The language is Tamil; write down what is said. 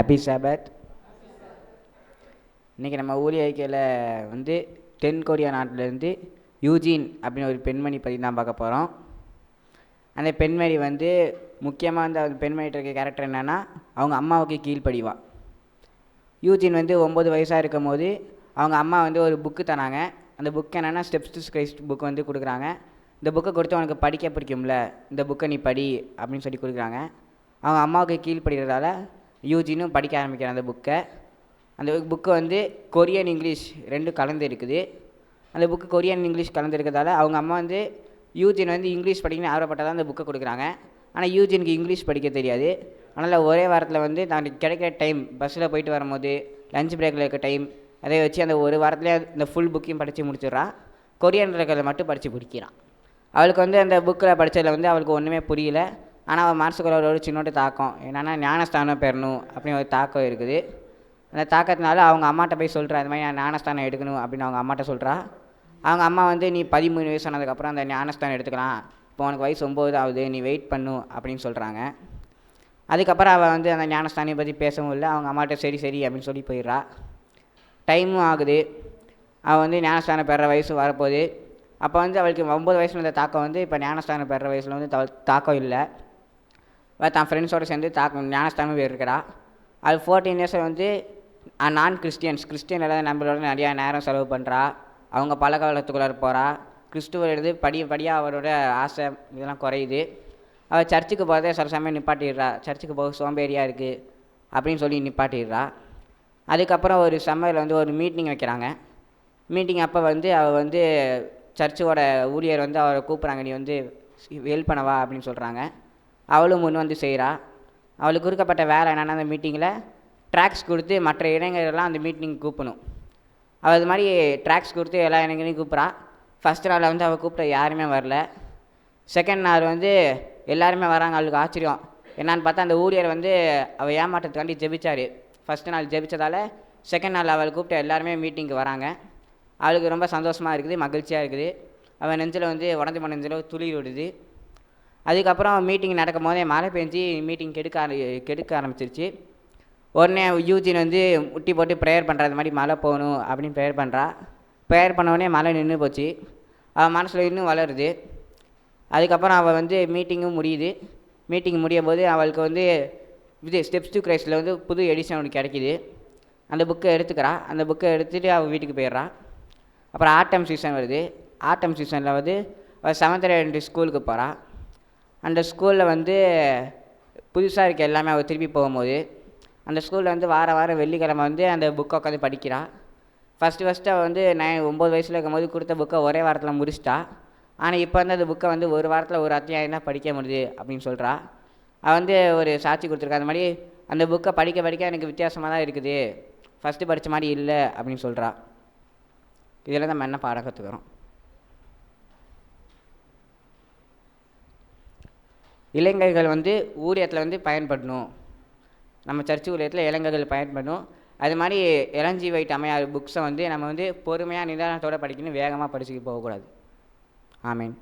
ஹாப்பி சாபத் இன்றைக்கி நம்ம ஊழிய ஐக்கியில் வந்து தென் கொரியா நாட்டிலேருந்து யூஜின் அப்படின்னு ஒரு பெண்மணி பற்றி தான் பார்க்க போகிறோம் அந்த பெண்மணி வந்து முக்கியமாக வந்து அந்த பெண்மணிகிட்ட இருக்க கேரக்டர் என்னென்னா அவங்க அம்மாவுக்கு கீழ்ப்படிவான் யூஜின் வந்து ஒம்பது வயசாக இருக்கும் போது அவங்க அம்மா வந்து ஒரு புக்கு தராங்க. அந்த புக் என்னென்னா ஸ்டெப்ஸ் டு கிரைஸ்ட் புக் வந்து கொடுக்குறாங்க. இந்த புக்கை கொடுத்து உனக்கு படிக்க பிடிக்கும்ல இந்த புக்கை நீ படி அப்படின்னு சொல்லி கொடுக்குறாங்க. அவங்க அம்மாவுக்கு கீழ்ப்படுகிறதால யூஜினும் படிக்க ஆரம்பிக்கிறேன் அந்த புக்கை. அந்த புக்கு வந்து கொரியன் இங்கிலீஷ் ரெண்டும் கலந்து இருக்குது. அந்த புக்கு கொரியன் இங்கிலீஷ் கலந்து இருக்கிறதால அவங்க அம்மா வந்து யூஜின் வந்து இங்கிலீஷ் படிக்கணும்னு ஆர்வப்பட்டதாக அந்த புக்கை கொடுக்குறாங்க. ஆனால் யூஜினுக்கு இங்கிலீஷ் படிக்க தெரியாது. அதனால் ஒரே வாரத்தில் வந்து நான் கிடைக்கிற டைம் பஸ்ஸில் போயிட்டு வரும்போது லஞ்ச் பிரேக்கில் இருக்க டைம் அதை வச்சு அந்த ஒரு வாரத்துலேயே இந்த ஃபுல் புக்கையும் படித்து முடிச்சிடுறான். கொரியன் இருக்கிறத மட்டும் படித்து பிடிக்கிறான் அவளுக்கு வந்து அந்த புக்கில் படித்ததில் வந்து அவளுக்கு ஒன்றுமே புரியல. ஆனால் அவள் மனசுக்குள்ள ஒரு சின்னோட்டு தாக்கம். என்னென்னா ஞானஸ்தானம் பெறணும் அப்படின்னு ஒரு தாக்கம் இருக்குது. அந்த தாக்கத்தினால அவங்க அம்மாட்ட போய் சொல்கிறா இந்த மாதிரி நான் ஞானஸ்தானம் எடுக்கணும் அப்படின்னு அவங்க அம்மாட்ட சொல்கிறா அவங்க அம்மா வந்து நீ பதிமூணு வயசு ஆனதுக்கப்புறம் அந்த ஞானஸ்தானம் எடுத்துக்கலாம். இப்போ உனக்கு வயசு ஒம்பது ஆகுது நீ வெயிட் பண்ணு அப்படின்னு சொல்கிறாங்க அதுக்கப்புறம் அவள் வந்து அந்த ஞானஸ்தானியை பற்றி பேசவும் இல்லை. அவங்க அம்மாட்ட சரி சரி அப்படின்னு சொல்லி போயிடுறா. டைமும் ஆகுது. அவள் வந்து ஞானஸ்தானம் பெற வயசு வரப்போகுது. அப்போ வந்து அவளுக்கு ஒம்பது வயசில் இருந்த தாக்கம் வந்து இப்போ ஞானஸ்தானம் பெற வயசில் வந்து த- தாக்கம் இல்லை. தன் ஃப்ரெண்ட்ஸோடு சேர்ந்து தாக்கம் ஞானஸ்தானம் இருக்கிறா அது ஃபோர்டீன் இயர்ஸில் வந்து நான் கிறிஸ்டியன்ஸ் கிறிஸ்டியன் எல்லாம் நம்மளோட நிறையா நேரம் செலவு பண்ணுறா அவங்க பழக்க வழக்கத்துக்குள்ளார போகிறா கிறிஸ்துவர் எழுது படி படியாக அவரோட ஆசை இதெல்லாம் குறையுது. அவள் சர்ச்சுக்கு போகிறதே சில சமயம் நிப்பாட்டிடுறா. சர்ச்சுக்கு போக சோம்பேறியாக இருக்குது அப்படின்னு சொல்லி நிப்பாட்டிடுறா. அதுக்கப்புறம் ஒரு சம்மரில் வந்து ஒரு மீட்டிங் வைக்கிறாங்க. மீட்டிங் அப்போ வந்து அவள் வந்து சர்ச்சோட ஊழியர் வந்து அவரை கூப்பிட்றாங்க நீ வந்து ஹெல்ப் பண்ணவா? அப்படின்னு சொல்கிறாங்க அவளும் முன் வந்து செய்கிறா அவளுக்கு கொடுக்கப்பட்ட வேலை என்னென்னா அந்த மீட்டிங்கில் ட்ராக்ஸ் கொடுத்து மற்ற இளைஞர்கள்லாம் அந்த மீட்டிங் கூப்பிடணும் அவள் அது மாதிரி ட்ராக்ஸ் கொடுத்து எல்லா இளைஞரையும் கூப்பிட்றா ஃபஸ்ட் நாளில் வந்து அவள் கூப்பிட்ட யாருமே வரல. செகண்ட் நாள் வந்து எல்லாருமே வராங்க. அவளுக்கு ஆச்சரியம். என்னான்னு பார்த்தா அந்த ஊழியர் வந்து அவள் ஏமாற்றத்துக்காண்டி ஜெபிச்சார். ஃபஸ்ட் நாள் ஜெபிச்சதால் செகண்ட் நாள் அவள் கூப்பிட்ட எல்லாருமே மீட்டிங்க்கு வராங்க. அவளுக்கு ரொம்ப சந்தோஷமாக இருக்குது மகிழ்ச்சியாக இருக்குது. அவள் நெஞ்சில் வந்து உடஞ்சி மன நெஞ்சில் துளிர் விடுது. அதுக்கப்புறம் மீட்டிங் நடக்கும் போதே மழை பெஞ்சு மீட்டிங் கெடுக்க ஆர கெடுக்க ஆரம்பிச்சிருச்சு. உடனே யூஜின் வந்து முட்டி போட்டு ப்ரேயர் பண்ணுறது மாதிரி மழை போகணும் அப்படின்னு ப்ரேயர் பண்ணுறா ப்ரேயர் பண்ண மழை நின்று போச்சு. அவள் மனசில் இன்னும் வளருது. அதுக்கப்புறம் அவள் வந்து மீட்டிங்கும் முடியுது. மீட்டிங் முடியும் போது அவளுக்கு வந்து இது ஸ்டெப்ஸ் டு கிரைஸில் வந்து புது எடிஷன் ஒன்று கிடைக்கிது. அந்த புக்கை எடுத்துக்கிறா. அந்த புக்கை எடுத்துகிட்டு அவள் வீட்டுக்கு போயிடுறா. அப்புறம் ஆட்டம் சீசன் வருது. ஆட்டம் சீசனில் வந்து அவள் செவன்த் ரெண்டு ஸ்கூலுக்கு போகிறான் அந்த ஸ்கூலில் வந்து புதுசாக இருக்க எல்லாமே அவள் திருப்பி போகும்போது அந்த ஸ்கூலில் வந்து வார வாரம் வெள்ளிக்கிழமை வந்து அந்த புக்கை உட்காந்து படிக்கிறாள் ஃபஸ்ட்டு ஃபஸ்ட்டு அவள் வந்து நான் ஒம்பது வயசில் இருக்கும்போது கொடுத்த புக்கை ஒரே வாரத்தில் முடிச்சிட்டா. ஆனால் இப்போ வந்து அந்த புக்கை வந்து ஒரு வாரத்தில் ஒரு அத்தியாயம் தான் படிக்க முடியுது அப்படின்னு சொல்கிறா அவள் வந்து ஒரு சாட்சி கொடுத்துருக்கா அந்த மாதிரி அந்த புக்கை படிக்க படிக்க எனக்கு வித்தியாசமாக தான் இருக்குது. ஃபஸ்ட்டு படித்த மாதிரி இல்லை அப்படின்னு சொல்கிறா இதில் நம்ம என்ன பாடம் கற்றுக்குறோம் இளைஞர்கள் வந்து ஊழியத்தில் வந்து பயன்படணும். நம்ம சர்ச்சு ஊழியத்தில் இளைஞர்கள் பயன்படணும். அது மாதிரி இளஞ்சி வைட் அமையார் புக்ஸை வந்து நம்ம வந்து பொறுமையாக நிதானத்தோடு படிக்கணும் வேகமாக படிச்சுட்டு போகக்கூடாது. ஆமீன்.